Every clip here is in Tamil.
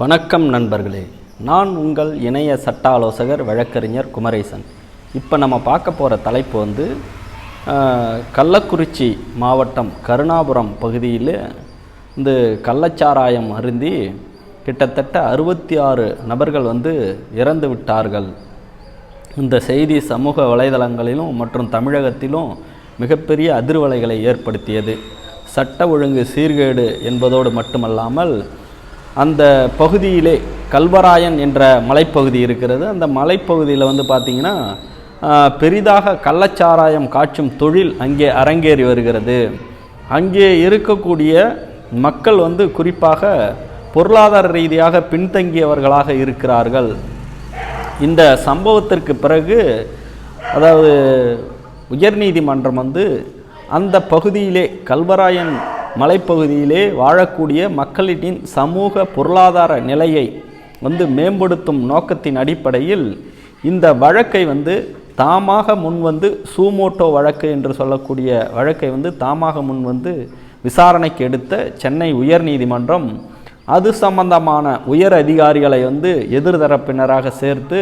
வணக்கம் நண்பர்களே. நான் உங்கள் இணைய சட்ட ஆலோசகர் வழக்கறிஞர் குமரேசன். இப்போ நம்ம பார்க்க போகிற தலைப்பு வந்து கள்ளக்குறிச்சி மாவட்டம் கருணாபுரம் பகுதியில் இந்த கள்ளச்சாராயம் அருந்தி கிட்டத்தட்ட அறுபத்தி ஆறு நபர்கள் வந்து இறந்து விட்டார்கள். இந்த செய்தி சமூக வலைதளங்களிலும் மற்றும் தமிழகத்திலும் மிகப்பெரிய அதிர்வலைகளை ஏற்படுத்தியது. சட்ட ஒழுங்கு சீர்கேடு என்பதோடு மட்டுமல்லாமல் அந்த பகுதியிலே கல்வராயன் என்ற மலைப்பகுதி இருக்கிறது. அந்த மலைப்பகுதியில் வந்து பார்த்திங்கன்னா பெரிதாக கள்ளச்சாராயம் காய்ச்சும் தொழில் அங்கே அரங்கேறி வருகிறது. அங்கே இருக்கக்கூடிய மக்கள் வந்து குறிப்பாக பொருளாதார ரீதியாக பின்தங்கியவர்களாக இருக்கிறார்கள். இந்த சம்பவத்திற்கு பிறகு அதாவது உயர்நீதிமன்றம் வந்து அந்த பகுதியிலே கல்வராயன் மலைப்பகுதியிலே வாழக்கூடிய மக்களின் சமூக பொருளாதார நிலையை வந்து மேம்படுத்தும் நோக்கத்தின் அடிப்படையில் இந்த வழக்கை வந்து தாமாக முன்வந்து சூமோட்டோ வழக்கு என்று சொல்லக்கூடிய வழக்கை வந்து தாமாக முன்வந்து விசாரணைக்கு எடுத்த சென்னை உயர்நீதிமன்றம் அது சம்பந்தமான உயர் அதிகாரிகளை வந்து எதிர்தரப்பினராக சேர்த்து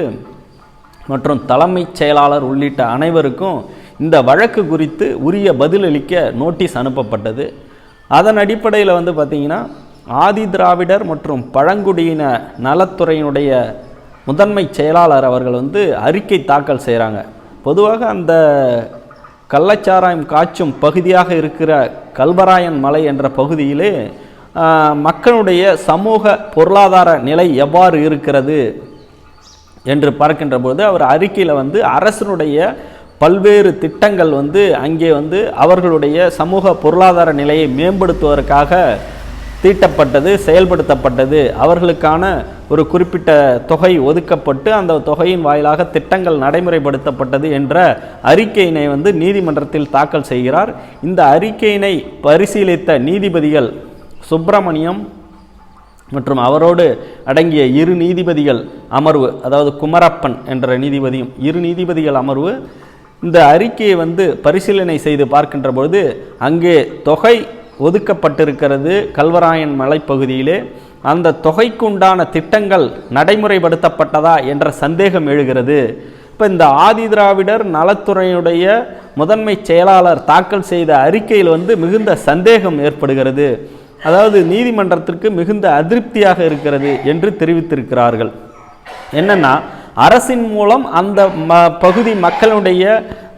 மற்றும் தலைமைச் செயலாளர் உள்ளிட்ட அனைவருக்கும் இந்த வழக்கு குறித்து உரிய பதிலளிக்க நோட்டீஸ் அனுப்பப்பட்டது. அதன் அடிப்படையில் வந்து பார்த்திங்கன்னா ஆதி திராவிடர் மற்றும் பழங்குடியின நலத்துறையினுடைய முதன்மை செயலாளர் அவர்கள் வந்து அறிக்கை தாக்கல் செய்கிறாங்க பொதுவாக அந்த கள்ளச்சாராயம் காய்ச்சும் பகுதியாக இருக்கிற கல்வராயன் மலை என்ற பகுதியிலே மக்களுடைய சமூக பொருளாதார நிலை எவ்வாறு இருக்கிறது என்று பார்க்கின்ற போது அவர் அறிக்கையில் வந்து அரசனுடைய பல்வேறு திட்டங்கள் வந்து அங்கே வந்து அவர்களுடைய சமூக பொருளாதார நிலையை மேம்படுத்துவதற்காக தீட்டப்பட்டது செயல்படுத்தப்பட்டது. அவர்களுக்கான ஒரு குறிப்பிட்ட தொகை ஒதுக்கப்பட்டு அந்த தொகையின் வாயிலாக திட்டங்கள் நடைமுறைப்படுத்தப்பட்டது என்ற அறிக்கையினை வந்து நீதிமன்றத்தில் தாக்கல் செய்கிறார். இந்த அறிக்கையினை பரிசீலித்த நீதிபதிகள் சுப்பிரமணியம் மற்றும் அவரோடு அடங்கிய இரு நீதிபதிகள் அமர்வு அதாவது குமரப்பன் என்ற நீதிபதியும் இரு நீதிபதிகள் அமர்வு இந்த அறிக்கையை வந்து பரிசீலனை செய்து பார்க்கின்ற பொழுது அங்கே தொகை ஒதுக்கப்பட்டிருக்கிறது கல்வராயன் மலைப்பகுதியிலே. அந்த தொகைக்குண்டான திட்டங்கள் நடைமுறைப்படுத்தப்பட்டதா என்ற சந்தேகம் எழுகிறது. இப்போ இந்த ஆதி திராவிடர் நலத்துறையுடைய முதன்மை செயலாளர் தாக்கல் செய்த அறிக்கையில் வந்து மிகுந்த சந்தேகம் ஏற்படுகிறது. அதாவது நீதிமன்றத்திற்கு மிகுந்த அதிருப்தியாக இருக்கிறது என்று தெரிவித்திருக்கிறார்கள். என்னென்னா அரசின் மூலம் அந்த ம பகுதி மக்களுடைய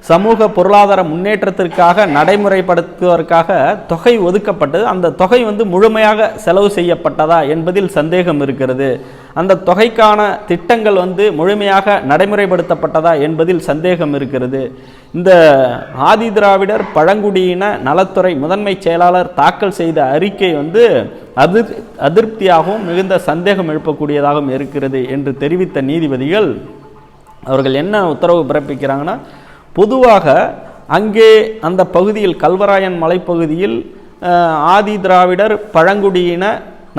சமூக பொருளாதார முன்னேற்றத்திற்காக நடைமுறைப்படுத்துவதற்காக தொகை ஒதுக்கப்பட்டது. அந்த தொகை வந்து முழுமையாக செலவு செய்யப்பட்டதா என்பதில் சந்தேகம் இருக்கிறது. அந்த தொகைக்கான திட்டங்கள் வந்து முழுமையாக நடைமுறைப்படுத்தப்பட்டதா என்பதில் சந்தேகம் இருக்கிறது. இந்த ஆதி திராவிடர் பழங்குடியின நலத்துறை முதன்மை செயலாளர் தாக்கல் செய்த அறிக்கை வந்து அதிர் அதிருப்தியாகவும் மிகுந்த சந்தேகம் எழுப்பக்கூடியதாகவும் இருக்கிறது என்று தெரிவித்த நீதிபதிகள் அவர்கள் என்ன உத்தரவு பிறப்பிக்கிறாங்கன்னா பொதுவாக அங்கே அந்த பகுதியில் கல்வராயன் மலைப்பகுதியில் ஆதி திராவிடர் பழங்குடியின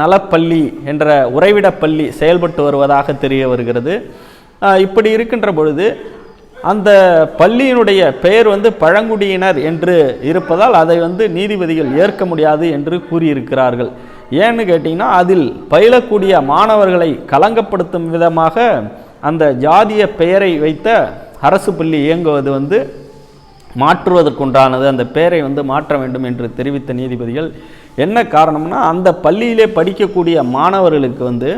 நலப்பள்ளி என்ற உறைவிடப் பள்ளி செயல்பட்டு வருவதாக தெரிய வருகிறது. இப்படி இருக்கின்ற பொழுது அந்த பள்ளியினுடைய பெயர் வந்து பழங்குடியினர் என்று இருப்பதால் அதை வந்து நீதிபதிகள் ஏற்க முடியாது என்று கூறியிருக்கிறார்கள். ஏன்னு கேட்டிங்கன்னா அதில் பயிலக்கூடிய மாணவர்களை கலங்கப்படுத்தும் விதமாக அந்த ஜாதிய பெயரை வைத்த அரசு பள்ளி இயங்குவது வந்து மாற்றுவதற்குண்டானது. அந்த பெயரை வந்து மாற்ற வேண்டும் என்று தெரிவித்த நீதிபதிகள் என்ன காரணம்னா அந்த பள்ளியிலே படிக்கக்கூடிய மாணவர்களுக்கு வந்து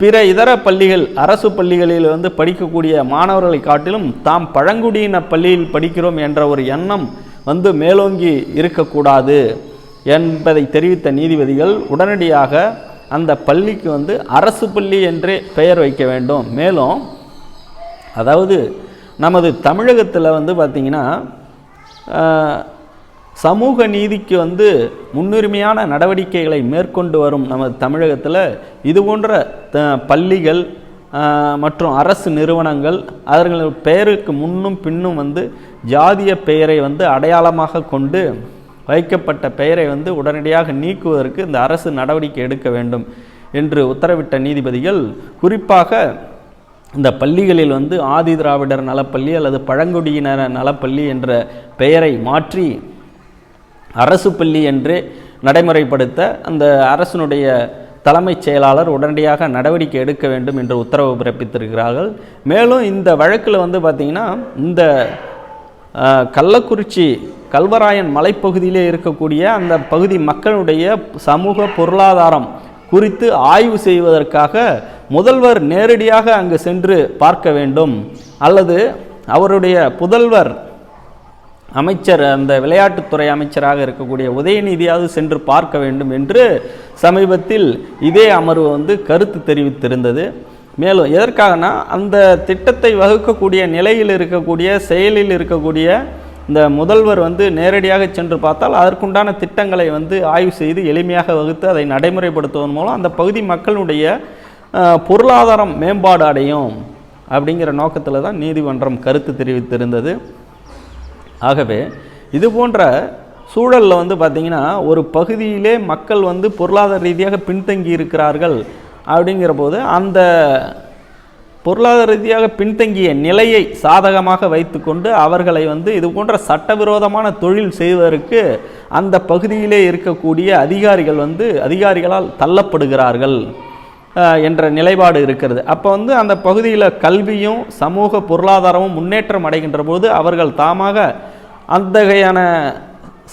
பிற இதர பள்ளிகள் அரசு பள்ளிகளில் வந்து படிக்கக்கூடிய மாணவர்களை காட்டிலும் தாம் பழங்குடியின பள்ளியில் படிக்கிறோம் என்ற ஒரு எண்ணம் வந்து மேலோங்கி இருக்கக்கூடாது என்பதை தெரிவித்த நீதிபதிகள் உடனடியாக அந்த பள்ளிக்கு வந்து அரசு பள்ளி என்றே பெயர் வைக்க வேண்டும். மேலும் அதாவது நமது தமிழகத்தில் வந்து பார்த்திங்கன்னா சமூக நீதிக்கு வந்து முன்னுரிமையான நடவடிக்கைகளை மேற்கொண்டு வரும் நமது தமிழகத்தில். இது போன்ற த- பள்ளிகள் மற்றும் அரசு நிறுவனங்கள் அவர்கள் பெயருக்கு முன்னும் பின்னும் வந்து ஜாதிய பெயரை வந்து அடையாளமாக கொண்டு வைக்கப்பட்ட பெயரை வந்து உடனடியாக நீக்குவதற்கு இந்த அரசு நடவடிக்கை எடுக்க வேண்டும் என்று உத்தரவிட்ட நீதிபதிகள் குறிப்பாக இந்த பள்ளிகளில் வந்து ஆதி திராவிடர் நலப்பள்ளி அல்லது பழங்குடியினர் நலப்பள்ளி என்ற பெயரை மாற்றி அரசு பள்ளி என்று நடைமுறைப்படுத்த அந்த அரசினுடைய தலைமைச் செயலாளர் உடனடியாக நடவடிக்கை எடுக்க வேண்டும் என்று உத்தரவு பிறப்பித்திருக்கிறார்கள். மேலும் இந்த வழக்கில் வந்து பார்த்திங்கன்னா இந்த கள்ளக்குறிச்சி கல்வராயன் மலைப்பகுதியிலே இருக்கக்கூடிய அந்த பகுதி மக்களுடைய சமூக பொருளாதாரம் குறித்து ஆய்வு செய்வதற்காக முதல்வர் நேரடியாக அங்கு சென்று பார்க்க வேண்டும். அல்லது அவருடைய புதல்வர் அமைச்சர் அந்த விளையாட்டுத்துறை அமைச்சராக இருக்கக்கூடிய உதயநிதியாவது சென்று பார்க்க வேண்டும் என்று சமீபத்தில் இதே அமர்வு வந்து கருத்து தெரிவித்திருந்தது. மேலும் எதற்காகனா அந்த திட்டத்தை வகுக்கக்கூடிய நிலையில் இருக்கக்கூடிய செயலில் இருக்கக்கூடிய இந்த முதல்வர் வந்து நேரடியாக சென்று பார்த்தால் அதற்குண்டான திட்டங்களை வந்து ஆய்வு செய்து எளிமையாக வகுத்து அதை நடைமுறைப்படுத்துவதன் மூலம் அந்த பகுதி மக்களுடைய பொருளாதாரம் மேம்பாடு அடையும் அப்படிங்கிற நோக்கத்தில் தான் நீதிமன்றம் கருத்து தெரிவித்திருந்தது. ஆகவே இது போன்ற சூழலில் வந்து பார்த்திங்கன்னா ஒரு பகுதியிலே மக்கள் வந்து பொருளாதார ரீதியாக பின்தங்கி இருக்கிறார்கள் அப்படிங்கிற போது அந்த பொருளாதார ரீதியாக பின்தங்கிய நிலையை சாதகமாக வைத்துக்கொண்டு அவர்களை வந்து இது போன்ற சட்டவிரோதமான தொழில் செய்வதற்கு அந்த பகுதியிலே இருக்கக்கூடிய அதிகாரிகள் வந்து அதிகாரிகளால் தள்ளப்படுகிறார்கள். என்ற நிலைப்பாடு இருக்கிறது. அப்போ வந்து அந்த பகுதியில் கல்வியும் சமூக பொருளாதாரமும் முன்னேற்றம் அடைகின்ற போது அவர்கள் தாமாக அத்தகையான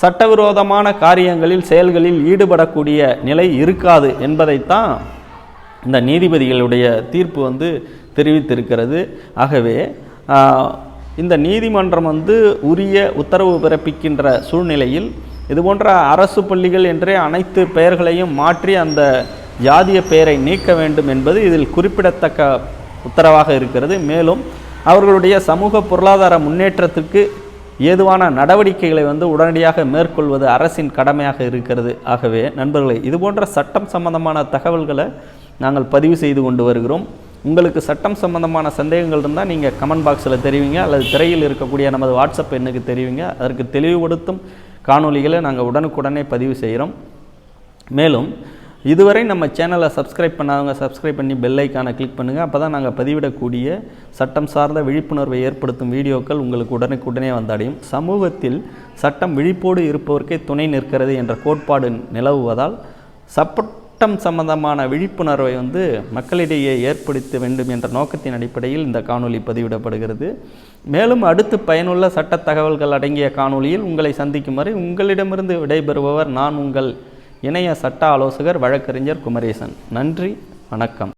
சட்டவிரோதமான காரியங்களில் செயல்களில் ஈடுபடக்கூடிய நிலை இருக்காது என்பதைத்தான் இந்த நீதிபதிகளுடைய தீர்ப்பு வந்து தெரிவித்திருக்கிறது. ஆகவே இந்த நீதிமன்றம் வந்து உரிய உத்தரவு பிறப்பிக்கின்ற சூழ்நிலையில் இதுபோன்ற அரசு பள்ளிகள் என்றே அனைத்து பெயர்களையும் மாற்றி அந்த ஜாதிய பெயரை நீக்க வேண்டும் என்பது இதில் குறிப்பிடத்தக்க உத்தரவாக இருக்கிறது. மேலும் அவர்களுடைய சமூக பொருளாதார முன்னேற்றத்திற்கு ஏதுவான நடவடிக்கைகளை வந்து உடனடியாக மேற்கொள்வது அரசின் கடமையாக இருக்கிறது. ஆகவே நண்பர்களே இதுபோன்ற சட்டம் சம்பந்தமான தகவல்களை நாங்கள் பதிவு செய்து கொண்டு வருகிறோம். உங்களுக்கு சட்டம் சம்பந்தமான சந்தேகங்கள் இருந்தால் நீங்கள் கமெண்ட் பாக்ஸில் தெரிவிங்க அல்லது திரையில் இருக்கக்கூடிய நமது வாட்ஸ்அப் எண்ணுக்கு தெரிவிங்க. அதற்கு தெளிவுபடுத்தும் காணொளிகளை நாங்கள் உடனுக்குடனே பதிவு செய்கிறோம். மேலும் இதுவரை நம்ம சேனலை சப்ஸ்கிரைப் பண்ணாதவங்க சப்ஸ்கிரைப் பண்ணி பெல் ஐக்கானை கிளிக் பண்ணுங்கள் அப்போ தான் நாங்கள் பதிவிடக்கூடிய சட்டம் சார்ந்த விழிப்புணர்வை ஏற்படுத்தும் வீடியோக்கள் உங்களுக்கு உடனுக்குடனே வந்தடையும் சமூகத்தில் சட்டம் விழிப்போடு இருப்பவர்க்கே துணை நிற்கிறது என்ற கோட்பாடு நிலவுவதால் சட்டம் சம்பந்தமான விழிப்புணர்வை வந்து மக்களிடையே ஏற்படுத்த வேண்டும் என்ற நோக்கத்தின் அடிப்படையில் இந்த காணொலி பதிவிடப்படுகிறது. மேலும் அடுத்து பயனுள்ள சட்ட தகவல்கள் அடங்கிய காணொளியில் உங்களை சந்திக்கும் வரை உங்களிடமிருந்து விடைபெறுபவர் நான் உங்கள் இணைய சட்ட ஆலோசகர் வழக்கறிஞர் குமரேசன். நன்றி வணக்கம்.